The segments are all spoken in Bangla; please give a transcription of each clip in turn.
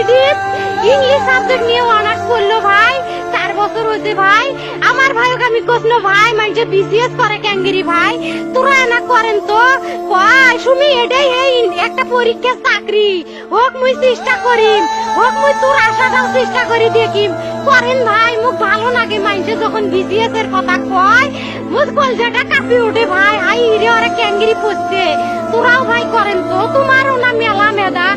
রুকিয়া ইংলিশ সাবজেক্ট নিয়ে অনার্স করল ভাই। চার বছর হয়েছে ভাই। আমার ভাইকে আমি কষলো ভাই মানে বিসিএস করে ক্যাঙ্গেরি ভাই। তোরা না করেন তো। কয় শুনি, এটাই এই একটা পরীক্ষা চাকরি। হোক মুই চেষ্টা করিম। হোক মুই তোর আশাটাও চেষ্টা করি দেখিম। করেন ভাই, মুখ ভালো লাগে মাইনসে যখন বিসিএস এর কথা কয়। মুখ কলজাটা কাঁপি ওঠে ভাই। হাই রে ওরা ক্যাঙ্গেরি পড়ছে। তোরাও ভাই করেন তো। তোমারও না মেলা মেদা।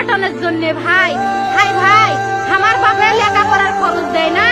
অনাটনের জন্য ভাই। ভাই ভাই আমার লেখা লেখাপড়ার খরচ দেয় নাই